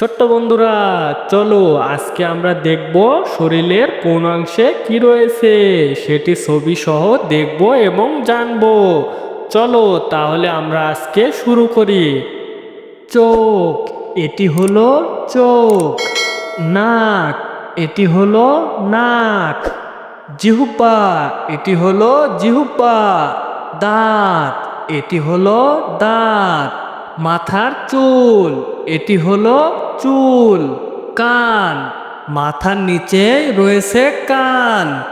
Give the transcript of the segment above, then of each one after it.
ছোট্ট বন্ধুরা, চলো আজকে আমরা দেখব শরীরের কোন অংশে কি রয়েছে, সেটি ছবি সহ দেখব এবং জানব। চলো তাহলে আমরা আজকে শুরু করি। চোখ, এটি হলো চোখ। নাক, এটি হলো নাক। জিহুপা এটি হলো জিহুপা দাঁত, এটি হলো দাঁত। মাথার চুল, এটি হলো চুল, কান। মাথার নিচে রয়েছে কান।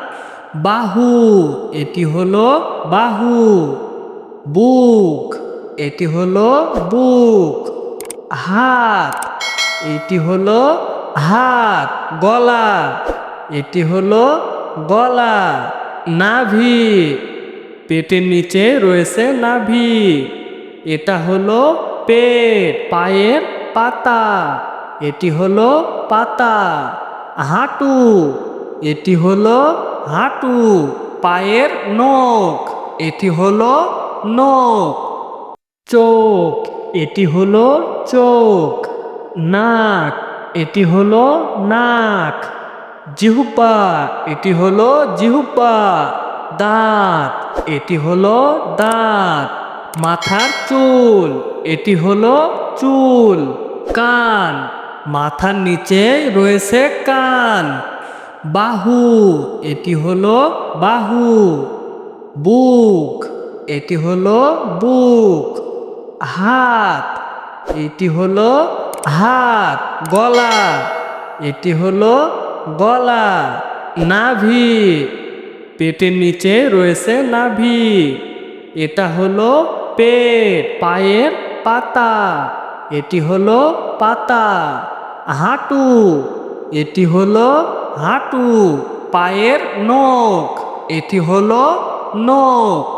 বাহু, এটি হলো বাহু। বুক, এটি হলো বুক। হাত, এটি হলো হাত, গলা। এটি হলো গলা। নাভি, পেটের নিচে রয়েছে নাভি। এটা হলো পেট, পায়ের পাতা, এটি হলো পাতা। হাঁটু, এটি হলো হাঁটু। পায়ের নখ, এটি হলো নখ। চোখ, এটি হলো চোখ। নাক, এটি হলো নাক। জিহুপা এটি হলো জিহুপা দাঁত, এটি হলো দাঁত। মাথার চুল, এটি হলো চুল, কান। মাথার নিচে রয়েছে কান। বাহু, এটি হলো বাহু। বুক, এটি হলো বুক। হাত, এটি হলো হাত, গলা। এটি হলো গলা। নাভি, পেটের নিচে রয়েছে নাভি। এটা হলো পেট, পায়ের পাতা, এটি হলো পাতা। হাঁটু, এটি হলো হাঁটু। পায়ের নখ, এটি হলো নখ।